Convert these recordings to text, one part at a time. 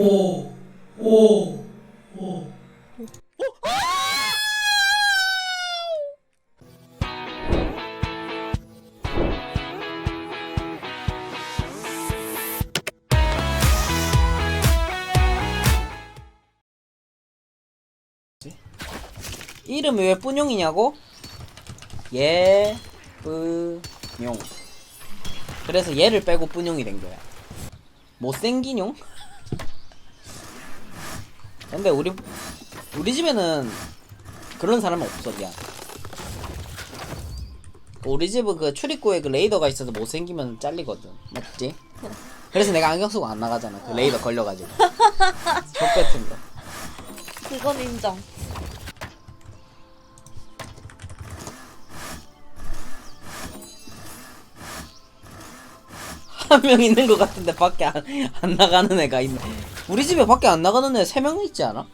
오, 오, 오. 이름이 왜 뿌뇽이냐고? 예, 뿌뇽. 그래서 얘를 빼고 뿌뇽이 된 거야. 못생긴 용? 근데 우리 우리 집에는 그런 사람은 없어 미안. 우리 집은 그 출입구에 그 레이더가 있어서 못생기면 잘리거든. 맞지? 그래서 내가 안경 쓰고 안 나가잖아. 그 레이더 걸려가지고. 족 같은 거. 그건 인정. 한 명 있는 것 같은데 밖에 안, 안 나가는 애가 있네. 우리 집에 밖에 안 나가는 애세명 있지 않아?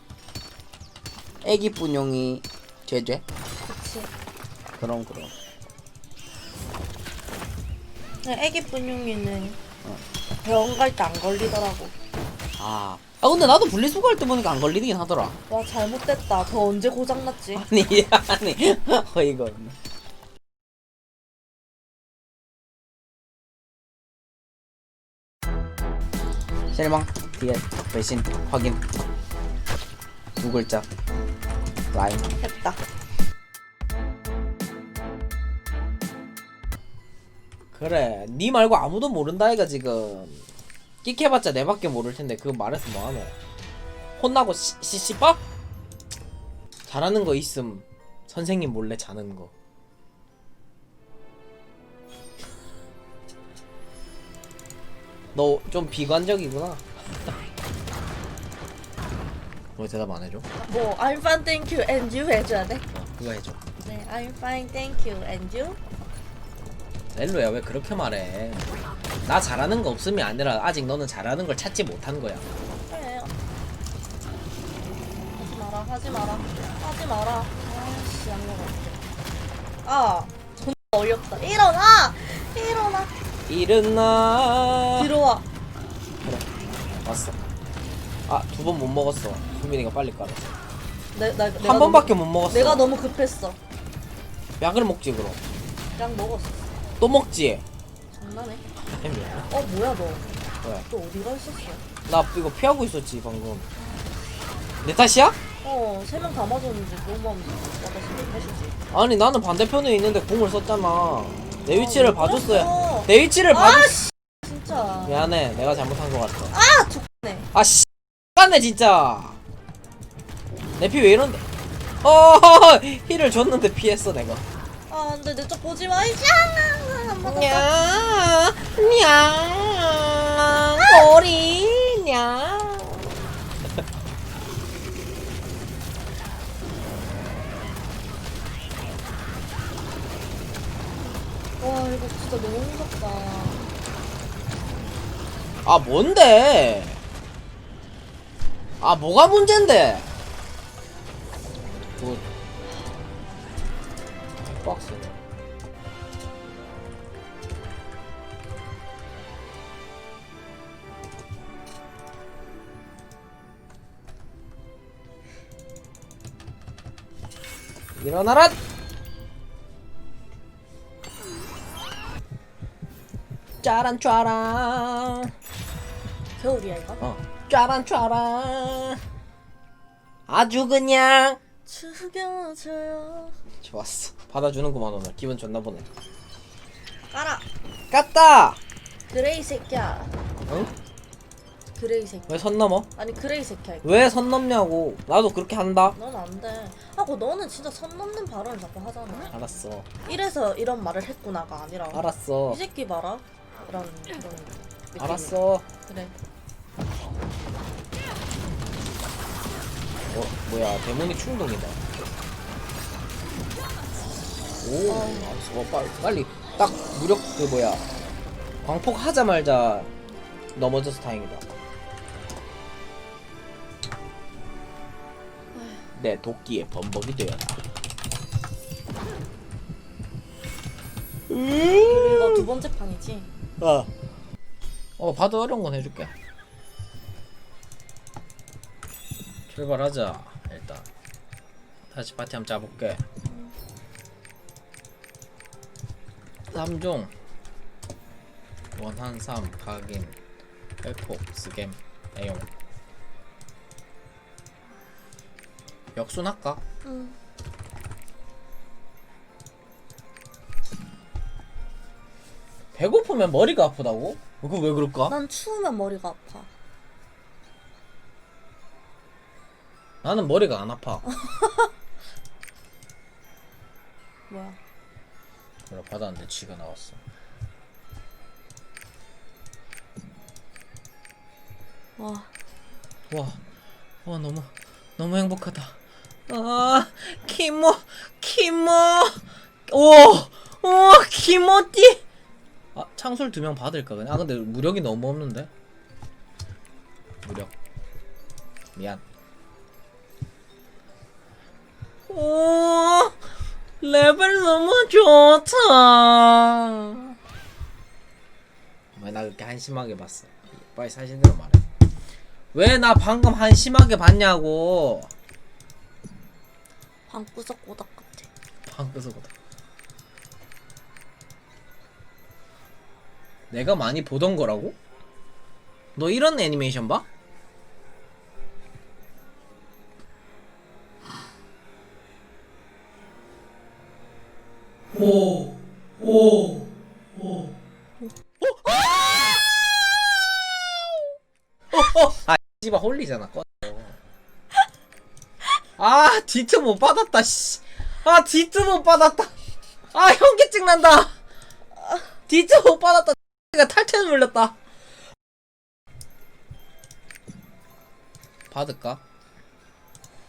애기 분용이 죄죄? 그치. 그럼 그럼. 애기 분용이는 병원 갈 때 안 걸리더라고. 아. 아 근데 나도 분리수거 할 때 보니까 안 걸리긴 하더라. 와 잘못됐다. 저 언제 고장 났지? 아니 아니 어이가 없네. 실망 뒤에 배신 확인. 두 글자. 라인. 했다. 그래. 니 말고 아무도 모른다 이가 지금. 끽해봤자 내밖에 모를 텐데 그거 말해서 뭐하노? 혼나고 씨- 씨씨밥? 잘하는 거 있음. 선생님 몰래 자는 거. 너 좀 비관적이구나 왜 대답 안 해줘? 뭐 I'm fine, thank you, and you 해줘야 돼. 어, 그거 해줘 네, I'm fine, thank you, and you. 렐로야 왜 그렇게 말해 나 잘하는 거 없음이 아니라 아직 너는 잘하는 걸 찾지 못한 거야 그래. 하지 마라, 하지 마라, 하지 마라. 아씨, 안 먹어. 아, 존나 어이없다. 일어나, 일어나. 일어나 들어와. 왔어 아 두 번 못 먹었어 수민이가 빨리 깔았어 내, 나, 내가 한 번밖에 너무, 못 먹었어 내가 너무 급했어. 약을 먹지 그럼 그냥 먹었어. 또 먹지 장난해? 어 뭐야 너? 왜? 또 어디가 있었어? 나 이거 피하고 있었지 방금 내 탓이야? 어, 세 명 다 맞았는데 너만 맞아서 내 탓이지. 아니 나는 반대편에 있는데 공을 썼잖아 내 위치를 왜 봐줬어야? 내 위치를 봐줬 아, 씨. 진짜. 미안해 내가 잘못한 것 같아 아, 좋네. 아씨 깐네 진짜 내 피 왜 이런데 어 힐을 줬는데 피했어 내가 아, 근데 내쪽 보지 마. 냐, 냐, 머리, 냐. 와, 이거 진짜 너무 무섭다. 아, 뭔데? 아, 뭐가 문제인데? 굿. 박스. 일어나라! 짜란 짜란 겨울이야, 이거? 어 짜란 짜란 아주 그냥 죽여줘요. 좋았어 받아주는구만 오늘 기분 좋나 보네 까라. 깠다 그레이 새끼야. 응? 그레이 새끼. 왜 선 넘어? 아니, 그레이 새끼야, 이거. 왜 선 넘냐고 나도 그렇게 한다 넌안 돼. 하고 너는 진짜 선 넘는 발언을 자꾸 하잖아. 알았어 이래서 이런 말을 했구나가 아니라. 알았어 이 새끼 봐라. 이런, 이런. 느낌이. 알았어 그래. 어 뭐야 데모닉 충동이다. 오 알았어 어, 빨리, 빨리. 딱 무력 그 뭐야. 광폭 하자마자 넘어져서 다행이다. 내 도끼에 범벅이 되었다. 그리고 이거 두 번째 판이지. 어. 어, 봐도 어려운 건 해줄게. 출발하자 일단 다시 파티 한번 짜볼게 3종 원한삼 각인 회폭 스겜 애용 역순 할까? 응. 배고프면 머리가 아프다고? 그거 왜 그럴까? 난 추우면 머리가 아파. 나는 머리가 안 아파 뭐야? 그래 받았는데 쥐가 나왔어 와. 와, 와 너무 너무 행복하다. 아, 키모, 키모, 오, 오, 키모띠. 아, 창술 두 명 받을까 그냥? 아 근데 무력이 너무 없는데. 무력. 미안. 오, 레벨 너무 좋다. 왜 나 그렇게 한심하게 봤어? 빨리 사실대로 말해. 왜 나 방금 한심하게 봤냐고. 방구석 오닥 같아. 방구석보다. 내가 많이 보던 거라고? 너 이런 애니메이션 봐? 오, 오, 오. 아, 씨발 홀리잖아. 꺼. 아, 디트 못 받았다. 씨. 아, 디트 못 받았다. 아, 현기증 난다. 디트 못 받았다. 가 탈퇴 물렸다. 받을까?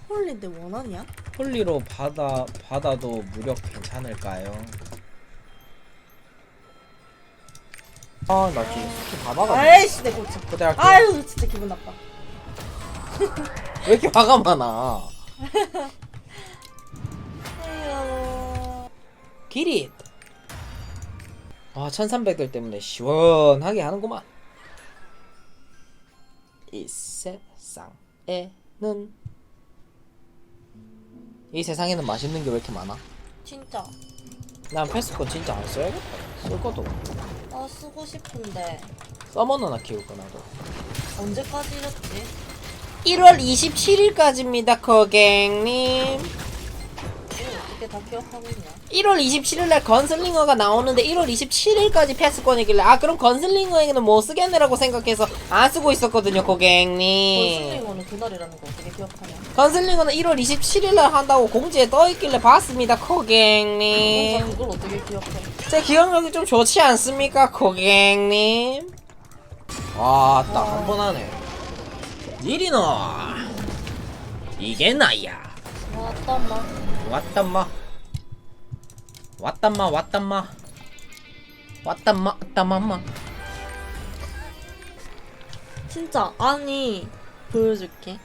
홀리인데 원하냐? 홀리로 받아 받아도 무력 괜찮을까요? 아, 나 지금 스킬 다 막았네. 아이씨 내 고쳐. 그대 할게. 아유 진짜 기분 나빠. 왜 이렇게 화가 많아? 아유. 기릿. 아, 1300들 때문에 시원하게 하는구만. 이 세상에는 이 세상에는 맛있는 게 왜 이렇게 많아? 진짜. 난 패스권 진짜 안 써야겠다. 쓸 것도 나 쓰고 싶은데 서머너 나 키울 거 나도. 언제까지 이랬지? 1월 27일까지입니다, 고객님. 이거 어떻게 다 기억하고 있냐? 1월 27일날 건슬링어가 나오는데 1월 27일까지 패스권이길래 아 그럼 건슬링어에는 못 쓰겠네라고 생각해서 안 쓰고 있었거든요 고객님 건슬링어는 그날이라는 거 어떻게 기억하냐? 건슬링어는 1월 27일날 한다고 공지에 떠있길래 봤습니다 고객님 그걸 어떻게 기억해? 제 기억력이 좀 좋지 않습니까 고객님 와딱 한 번 하네 니리노 이게 나야 왔단마. 왔단마 왔단마 왔단마 왔단마 왔단마마 진짜 아니 보여줄게.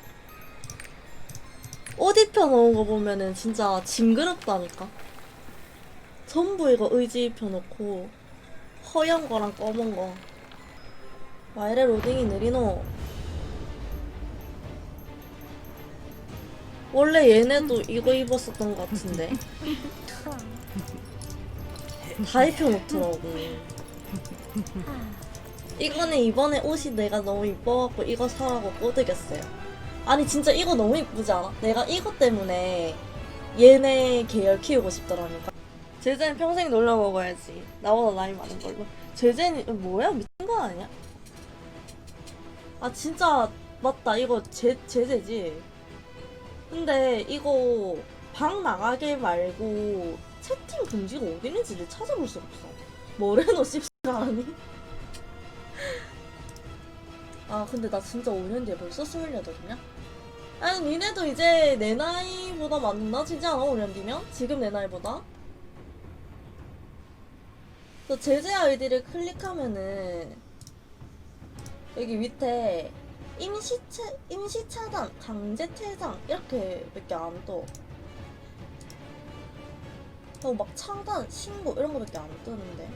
옷 입혀 놓은 거 보면은 진짜 징그럽다니까. 전부 이거 의지 입혀 놓고 허연 거랑 검은 거. 와 이래 로딩이 느리노. 원래 얘네도 이거 입었었던 것 같은데. 다 입혀놓더라고. 이거는 이번에 옷이 내가 너무 이뻐갖고 이거 사라고 꼬드겼어요. 아니 진짜 이거 너무 이쁘지 않아? 내가 이것 때문에 얘네 계열 키우고 싶더라니까. 제재는 평생 놀려 먹어야지. 나보다 나이 많은 걸로. 제재는 뭐야 미친 거 아니야? 아 진짜 맞다 이거 제 제재지. 근데 이거 방 나가게 말고 채팅 금지가 어디 있는지를 찾아볼 수 없어. 뭐래노 씹사람이? 아 근데 나 진짜 5년 뒤에 벌써 28이냐? 아니 니네도 이제 내 나이보다 많나지지 않아 5년 뒤면? 지금 내 나이보다? 저 제재 아이디를 클릭하면은 여기 밑에 임시 차, 임시 차단, 강제 퇴장 이렇게 밖에 안 떠. 그리고 막 차단, 신고 이런 거밖에 안 뜨는데.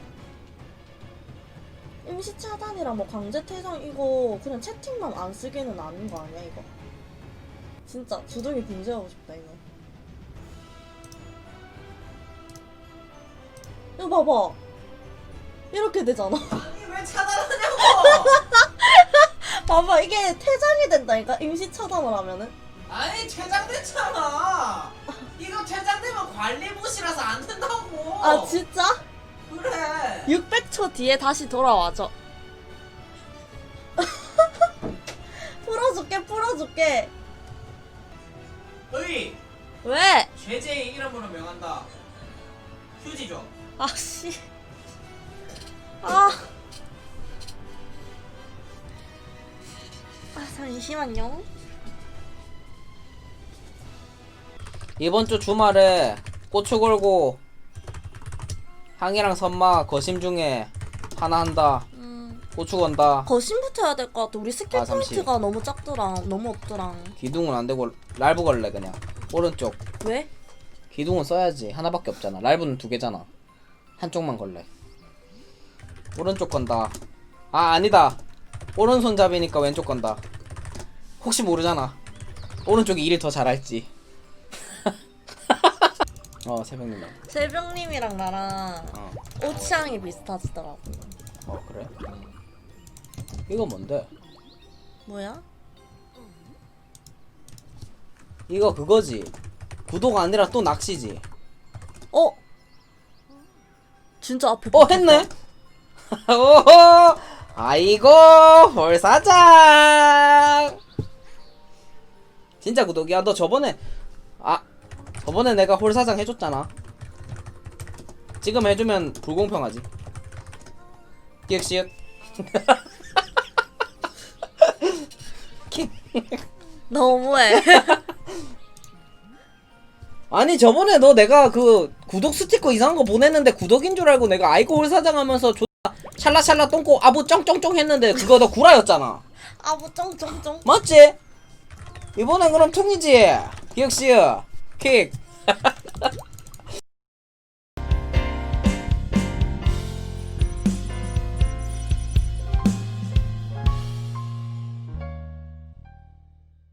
임시 차단이랑 뭐 강제 퇴장 이거 그냥 채팅만 안 쓰기는 아닌 거 아니야 이거? 진짜 주둥이 분쇄하고 싶다 이거. 이거 봐봐. 이렇게 되잖아. 아니 왜 차단하냐고 봐봐 이게 퇴장이 된다니까 임시 차단을 하면은. 아니 퇴장됐잖아 이거 퇴장되면 관리봇이라서 안 된다고 아 진짜? 그래 600초 뒤에 다시 돌아와줘. 풀어줄게 풀어줄게. 어이 왜? 죄제의 이름으로 명한다 휴지 줘 아씨. 아. 아 잠시만요. 이번 주 주말에 고추 걸고 항이랑 선마 거심 중에 하나 한다 음. 고추 건다 거심부터 해야 될 것 같아. 우리 스킬 아, 잠시. 포인트가 너무 작더라. 너무 없더라. 기둥은 안 되고 랄브 걸래 그냥 오른쪽 왜? 기둥은 써야지 하나밖에 없잖아 랄브는 두 개잖아 한쪽만 걸래 오른쪽 건다 아 아니다 오른손잡이니까 왼쪽 건다 혹시 모르잖아. 오른쪽이 일을 더 잘할지. 어 새벽님 새벽님이랑 나랑 어, 옷 취향이 비슷하시더라고. 어 그래? 이거 뭔데? 뭐야? 이거 그거지. 구도가 아니라 또 낚시지. 어? 진짜 앞에 어. 했네? 오호! 아이고 홀사장 진짜 구독이야 너 저번에 아 저번에 내가 홀사장 해줬잖아 지금 해주면 불공평하지 기획시읒 너무해. 아니 저번에 너 내가 그 구독 스티커 이상한 거 보냈는데 구독인 줄 알고 내가 아이고 홀사장 하면서 존나 샬라샬라 똥꼬 아부 쩡쩡쩡 했는데 그거 너 구라였잖아 아뭐 쩡쩡쩡. 맞지? 이번엔 그럼 통이지? 기억시어 킥